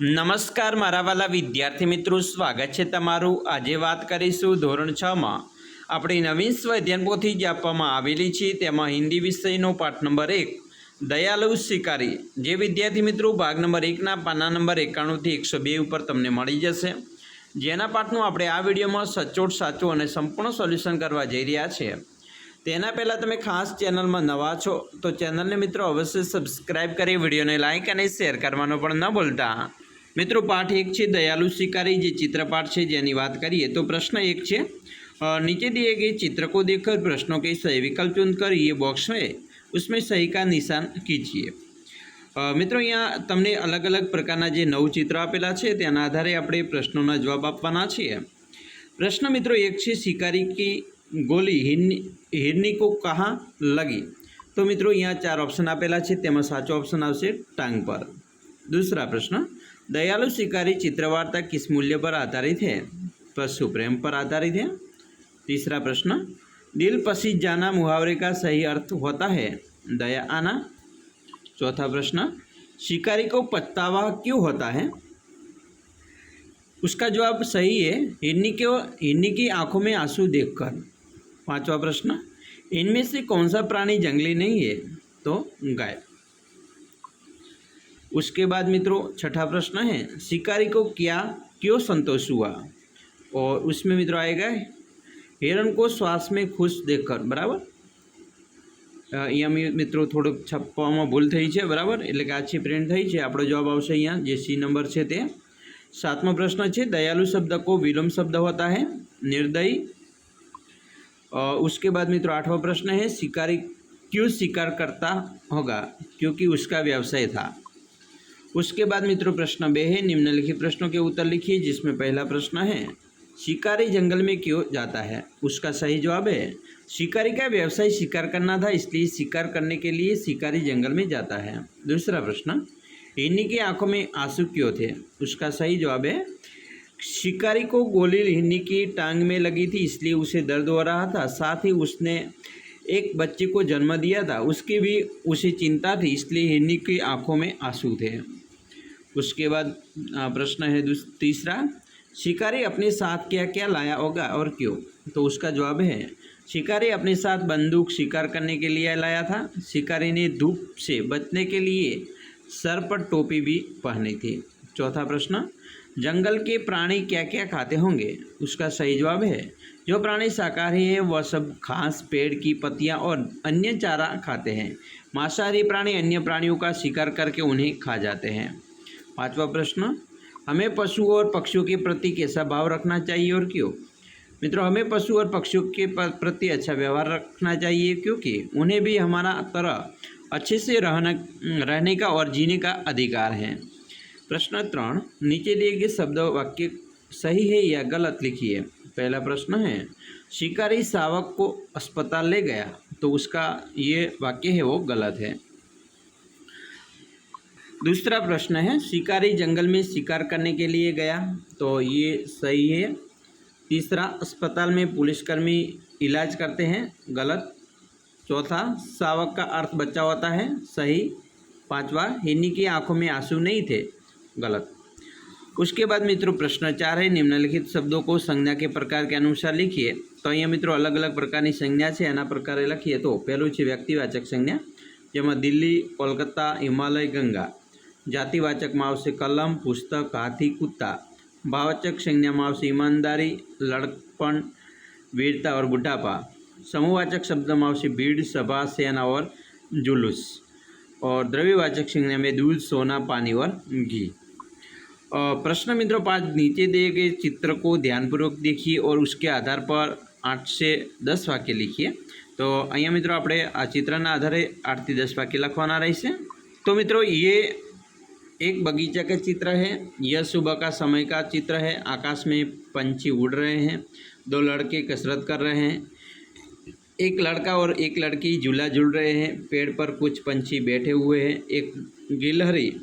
નમસ્કાર મારા વાલા વિદ્યાર્થી મિત્રો, સ્વાગત છે તમારું. આજે વાત કરીશું ધોરણ છમાં આપણી નવીન સ્વાધ્યાયન પોથી જે આપવામાં આવેલી છે, તેમાં હિન્દી વિષયનો પાઠ નંબર એક, દયાલુ શિકારી. જે વિદ્યાર્થી મિત્રો, ભાગ નંબર એકના પાના નંબર એકાણુંથી એકસો બે ઉપર તમને મળી જશે. જેના પાઠનું આપણે આ વિડીયોમાં સચોટ, સાચું અને સંપૂર્ણ સોલ્યુશન કરવા જઈ રહ્યા છીએ તેના પહેલાં તમે ખાસ ચેનલમાં નવા છો, તો ચેનલને મિત્રો અવશ્ય સબસ્ક્રાઈબ કરી, વિડીયોને લાઇક અને શેર કરવાનું પણ ન ભૂલતા. मित्रों पाठ एक है दयालु शिकारी जो चित्रपाठ है जेनी बात करिए तो प्रश्न एक है नीचे दिए गए चित्र को देखकर प्रश्नों के सही विकल्प चुनकर ये बॉक्स में उसमें सही का निशान कीजिए मित्रों यहाँ तमने अलग अलग प्रकार नव चित्र आपेला है तना आधार अपने प्रश्नों जवाब आप प्रश्न मित्रों एक है शिकारी की गोली हिरनी को कहाँ लगी तो मित्रों यहाँ चार ऑप्शन आपेला है तम साचो ऑप्शन आंग पर दूसरा प्रश्न दयालु शिकारी चित्रवार्ता किस मूल्य पर आधारित है? पशु प्रेम पर आधारित है। तीसरा प्रश्न, दिल पसी जाना मुहावरे का सही अर्थ होता है? दया आना। चौथा प्रश्न, शिकारी को पछतावा क्यों होता है? उसका जवाब सही है हिरनी के हिरनी की आँखों में आँसू देखकर। पांचवा प्रश्न, इनमें से कौन सा प्राणी जंगली नहीं है? तो गाय। उसके बाद मित्रों, छठा प्रश्न है, शिकारी को क्या, क्यों संतोष हुआ? और उसमें मित्रों आएगा, हिरण को श्वास में खुश देखकर, बराबर? अँ मित्रों થોડુંક छप्पा में भूल थी है बराबर? કે આછી પ્રિન્ટ थी आप जवाब आशे આવશે सी नंबर है सातमो प्रश्न है दयालु शब्द को विलोम शब्द होता है निर्दयी उसके बाद मित्रों आठवां प्रश्न है शिकारी क्यों शिकार करता होगा क्योंकि उसका व्यवसाय था उसके बाद मित्रों प्रश्न बे है, निम्नलिखित प्रश्नों के उत्तर लिखिए, जिसमें पहला प्रश्न है, शिकारी जंगल में क्यों जाता है? उसका सही जवाब है, शिकारी का व्यवसाय शिकार करना था, इसलिए शिकार करने के लिए शिकारी जंगल में जाता है। दूसरा प्रश्न हिन्नी की आँखों में आँसू क्यों थे? उसका सही जवाब है, शिकारी को गोली हिन्नी की टांग में लगी थी, इसलिए उसे दर्द हो रहा था। साथ ही उसने एक बच्चे को जन्म दिया था, उसकी भी उसे चिंता थी, इसलिए हिन्नी की आँखों में आँसू थे। उसके बाद प्रश्न है तीसरा, शिकारी अपने साथ क्या क्या लाया होगा और क्यों? तो उसका जवाब है, शिकारी अपने साथ बंदूक शिकार करने के लिए लाया था। शिकारी ने धूप से बचने के लिए सर पर टोपी भी पहनी थी। चौथा प्रश्न, जंगल के प्राणी क्या क्या खाते होंगे? उसका सही जवाब है, जो प्राणी शाकाहारी है, वह सब घास, पेड़ की पत्तियाँ और अन्य चारा खाते हैं। मांसाहारी प्राणी अन्य प्राणियों का शिकार करके उन्हें खा जाते हैं। पांचवा प्रश्न, हमें पशुओं और पक्षियों के प्रति कैसा भाव रखना चाहिए और क्यों? मित्रों, हमें पशु और पक्षियों के प्रति अच्छा व्यवहार रखना चाहिए क्योंकि उन्हें भी हमारा तरह अच्छे से रहना, रहने का और जीने का अधिकार है। प्रश्न त्रण, नीचे दिए गए शब्द वाक्य सही है या गलत लिखिए? पहला प्रश्न है, शिकारी शावक को अस्पताल ले गया तो उसका ये वाक्य है, वो गलत है। दूसरा प्रश्न है शिकारी जंगल में शिकार करने के लिए गया तो ये सही है तीसरा अस्पताल में पुलिसकर्मी इलाज करते हैं गलत चौथा शावक का अर्थ बच्चा होता है सही पांचवा हिन्नी की आंखों में आंसू नहीं थे गलत उसके बाद मित्रों प्रश्न चार है निम्नलिखित शब्दों को संज्ञा के प्रकार के अनुसार लिखिए તો અહીંયા મિત્રો અલગ અલગ પ્રકારની સંજ્ઞા છે એના પ્રકારે લખીએ તો પહેલું છે વ્યક્તિવાચક સંજ્ઞા જેમાં દિલ્હી કોલકાતા હિમાલય ગંગા જાતિવાચકમાં આવશે કલમ પુસ્તક હાથી કૂતા ભાવચક સંજ્ઞામાં આવશે ઈમાનદારી લડકપણ वीरता और बुढ़ापा समूहवाचक शब्द में आवश्य भीड़ सभा सेना और जुलूस और द्रव्यवाचक संज्ञा में दूध सोना पानी और घी अ, प्रश्न मित्रों पाँच नीचे दिए गए चित्र को ध्यानपूर्वक देखिए और उसके आधार पर आठ से दस वाक्य लिखिए तो અહીંયા મિત્રો આપણે આ ચિત્રના આધારે આઠથી દસ વાક્ય લખવાના રહેશે તો મિત્રો ये एक बगीचा का चित्र है। यह सुबह का समय का चित्र है। आकाश में पंछी उड़ रहे हैं। दो लड़के कसरत कर रहे हैं। एक लड़का और एक लड़की झूला झूल रहे हैं। पेड़ पर कुछ पंछी बैठे हुए हैं। एक गिलहरी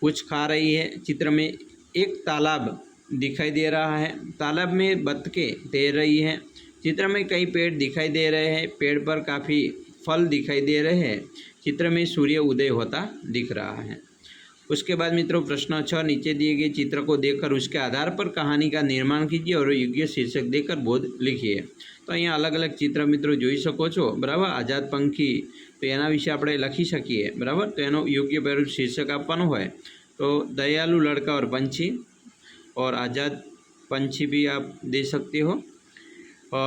कुछ खा रही है। चित्र में एक तालाब दिखाई दे रहा है। तालाब में बतके तैर रही हैं। चित्र में कई पेड़ दिखाई दे रहे हैं। पेड़ पर काफ़ी फल दिखाई दे रहे हैं। चित्र में सूर्य उदय होता दिख रहा है। उसके बाद मित्रों, प्रश्न छः, नीचे दिए गए चित्र को देखकर उसके आधार पर कहानी का निर्माण कीजिए और योग्य शीर्षक देकर बोध लिखिए। तो अँ अलग अलग चित्र मित्रों જોઈ सको बराबर? आज़ाद पंखी तो यहाँ विषय आप लखी सकी बराबर? तो यह योग्य યોગ્ય शीर्षक आप तो दयालु लड़का और पंछी, और आज़ाद पंछी भी आप दे सकते हो।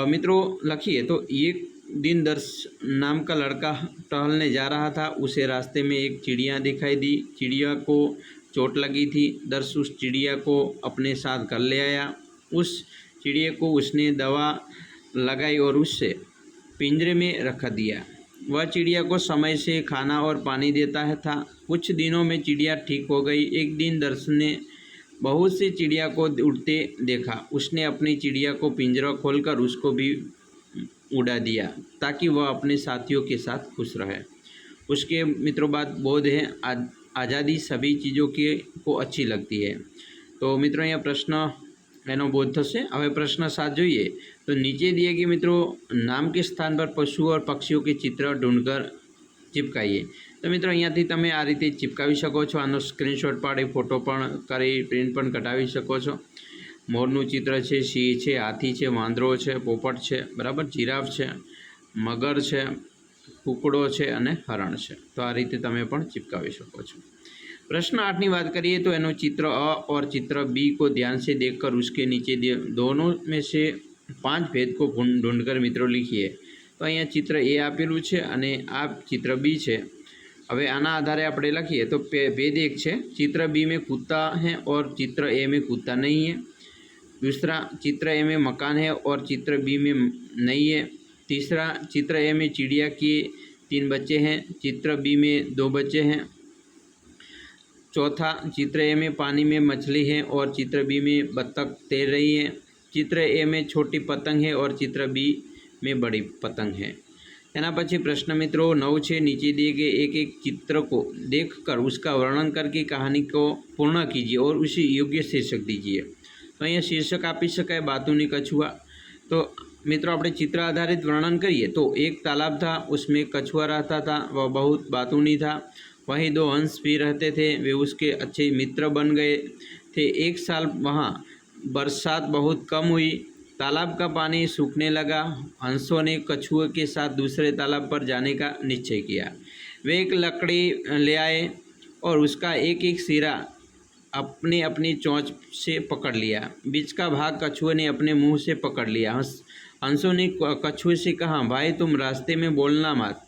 मित्रों, लखीए तो ये दिन दर्श नाम का लड़का टहलने जा रहा था। उसे रास्ते में एक चिड़िया दिखाई दी। चिड़िया को चोट लगी थी। दर्श उस चिड़िया को अपने साथ घर ले आया। उस चिड़िया को उसने दवा लगाई और उससे पिंजरे में रख दिया। वह चिड़िया को समय से खाना और पानी देता है था। कुछ दिनों में चिड़िया ठीक हो गई। एक दिन दर्श ने बहुत सी चिड़िया को उड़ते देखा। उसने अपनी चिड़िया को पिंजरा खोलकर उसको भी उड़ा दिया, ताकि वह अपने साथियों के साथ खुश रहे। उसके मित्रों बाद बोध है आज़ादी सभी चीज़ों के, को अच्छी लगती है। तो मित्रों, यह प्रश्न एनो बोध थे हमें प्रश्न साथ जो ये तो नीचे दिए कि मित्रों, नाम के स्थान पर पशु और पक्षियों के चित्र ढूंढकर चिपकाइए। तो मित्रों अँ थी आ रीते चिपका सको आ स्क्रीनशॉट पाड़ी फ़ोटो पर कर प्रिंट कटा सको મોરનું ચિત્ર છે સિંહ છે હાથી છે વાંદરો છે પોપટ છે બરાબર જીરાફ છે મગર છે કૂકડો છે અને હરણ છે તો આ રીતે તમે પણ ચિપકાવી શકો છો प्रश्न आठ की बात करिए तो एनो चित्र अ और चित्र बी को ध्यान से देखकर उसके नीचे दे- दोनों में से પાંચ ભેદ કો ઢૂંઢ ઢૂંઢકર મિત્રો લીખીએ તો અહીંયા ચિત્ર એ આપેલું છે અને આ ચિત્ર બી છે હવે આના આધારે આપણે લખીએ તો પે- ભેદ એક છે चित्र बी में कुत्ता है और चित्र ए में कुत्ता नहीं है दूसरा चित्र ए में मकान है और चित्र बी में नहीं है तीसरा चित्र ए में चिड़िया के तीन बच्चे हैं चित्र बी में दो बच्चे हैं चौथा चित्र ए में पानी में मछली है और चित्र बी में बत्तख तैर रही है चित्र ए में छोटी पतंग है और चित्र बी में बड़ी पतंग है એના પછી પ્રશ્ન મિત્રો નવ છે નીચે दिए गए एक एक चित्र को देखकर उसका वर्णन करके कहानी को पूर्ण कीजिए और उसी योग्य शीर्षक दीजिए તો અહીંયા શીર્ષક આપી શકાય બાતુની કછુઆ તો મિત્રો આપણે चित्र आधारित वर्णन करिए तो एक तालाब था उसमें कछुआ रहता था वह बहुत बातूनी था वहीं दो हंस भी रहते थे वे उसके अच्छे मित्र बन गए थे एक साल वहाँ बरसात बहुत कम हुई तालाब का पानी सूखने लगा हंसों ने कछुए के साथ दूसरे तालाब पर जाने का निश्चय किया वे एक लकड़ी ले आए और उसका एक एक सिरा अपने अपनी चोंच से पकड़ लिया। बीच का भाग कछुए ने अपने मुँह से पकड़ लिया। हंस, हंसों ने कछुए से कहा, भाई, तुम रास्ते में बोलना मत।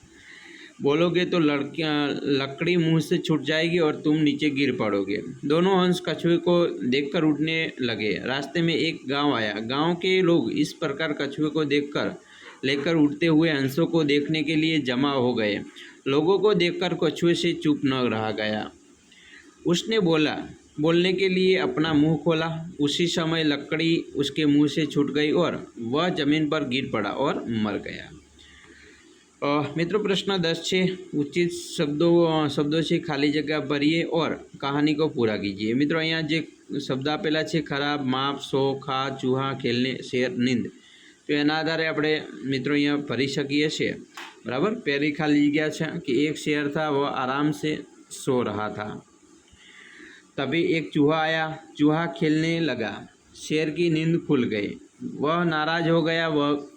बोलोगे तो लड़कियाँ, लकड़ी मुँह से छूट जाएगी और तुम नीचे गिर पड़ोगे। दोनों हंस कछुए को देखकर उठने लगे। रास्ते में एक गाँव आया। गाँव के लोग इस प्रकार कछुए को देखकर, लेकर उठते हुए हंसों को देखने के लिए जमा हो गए। लोगों को देखकर कछुए से चुप न रहा गया। उसने बोला बोलने के लिए अपना मुंह खोला उसी समय लकड़ी उसके मुंह से छूट गई और वह जमीन पर गिर पड़ा और मर गया अ, મિત્રો પ્રશ્ન દસ છે ઉચિત શબ્દો શબ્દો છે ખાલી જગ્યા ભરીએ ઓર કહાની કો પૂરા કીજીએ મિત્રો અહીંયા જે શબ્દ આપેલા છે ખરાબ માપ સો ખા ચૂહા ખેલને શેર નીંદ તો એના આધારે આપણે મિત્રો અહીંયા ભરી શકીએ છીએ બરાબર પહેલી ખાલી જગ્યા છે કે એક શેર था वह आराम से सो रहा था तभी एक चूहा आया। चूहा खेलने लगा। शेर की नींद खुल गई। वह नाराज़ हो गया। वह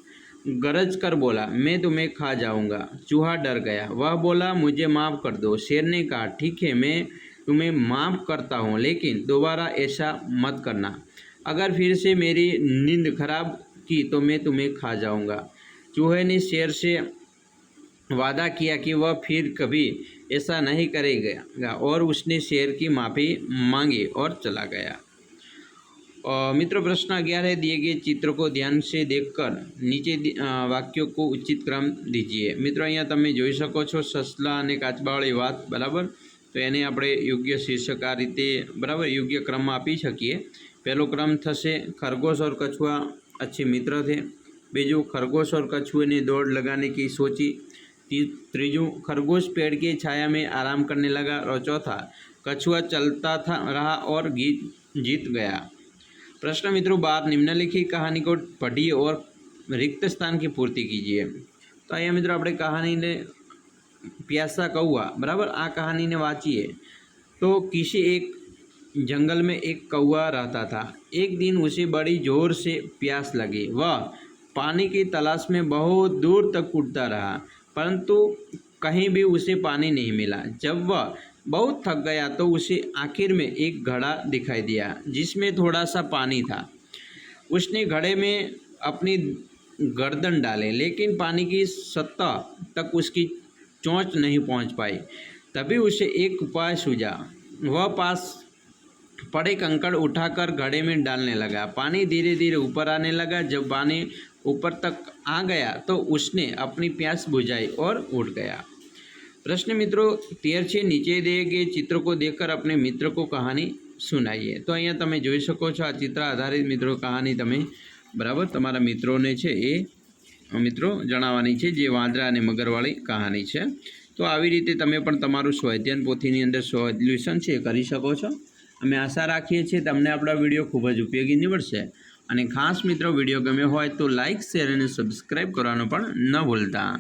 गरज कर बोला, मैं तुम्हें खा जाऊँगा। चूहा डर गया। वह बोला, मुझे माफ़ कर दो। शेर ने कहा, ठीक है, मैं तुम्हें माफ़ करता हूँ, लेकिन दोबारा ऐसा मत करना। अगर फिर से मेरी नींद खराब की तो मैं तुम्हें खा जाऊँगा। चूहे ने शेर से वादा किया कि वह फिर कभी ऐसा नहीं करेगा और उसने शेर की माफ़ी मांगी और चला गया और मित्र प्रश्न ग्यारह है दिए गए चित्र को ध्यान से देखकर નીચે દી- અ, વાક્યો કો ઉચિત ક્રમ દીજીએ મિત્રો અહીંયા તમે જોઈ શકો છો સસલા અને કાચબાવાળી વાત બરાબર તો એને આપણે યોગ્ય શીર્ષક આ રીતે બરાબર યોગ્ય ક્રમમાં આપી શકીએ પહેલો ક્રમ થશે खरगोश और कछुआ अच्छे मित्र थे बीजू खरगोश और कछुए ने दौड़ लगाने की सोची ती- त्रीजू खरगोश पेड़ की छाया में आराम करने लगा और चौथा कछुआ चलता था रहा और गीत जीत गया प्रश्न मित्रों बार निम्नलिखित कहानी को पढ़िए और रिक्त स्थान की पूर्ति कीजिए તો અહીંયા મિત્રો આપણે કહાનીને પ્યાસા કૌવા બરાબર આ કહાનીને વાંચીએ तो किसी एक जंगल में एक कौवा रहता था एक दिन उसे बड़ी जोर से प्यास लगी वह पानी की तलाश में बहुत दूर तक कूदता रहा परंतु कहीं भी उसे पानी नहीं मिला। जब वह बहुत थक गया तो उसे आखिर में एक घड़ा दिखाई दिया, जिसमें थोड़ा सा पानी था। उसने घड़े में अपनी गर्दन डाले, लेकिन पानी की सतह तक उसकी चोंच नहीं पहुँच पाई। तभी उसे एक उपाय सूझा। वह पास पड़े कंकड़ उठाकर घड़े में डालने लगा। पानी धीरे धीरे ऊपर आने लगा। जब पानी ऊपर तक आ गया तो उसने अपनी प्यास बुझाई और उठ गया प्रश्न मित्रों તેર છે નીચે દે કે ચિત્ર કો દેખકર अपने મિત્ર को કહાની સુનાઈએ તો અહીંયા તમે જોઈ શકો છો આ ચિત્ર આધારિત મિત્રો કહાની તમે બરાબર તમારા મિત્રોને છે એ મિત્રો જણાવવાની છે જે વાંદરા અને મગરવાળી કહાની છે તો આવી રીતે તમે પણ તમારું સ્વાધ્યાયન પોથીની અંદર સોલ્યુશન છે એ કરી શકો છો અમે આશા રાખીએ છીએ તમને આપણા વિડીયો ખૂબ જ ઉપયોગી નીવડશે અને ખાસ મિત્રો વીડિયો ગમ્યો હોય તો લાઇક શેર અને સબસ્ક્રાઈબ કરવાનું પણ ન ભૂલતા.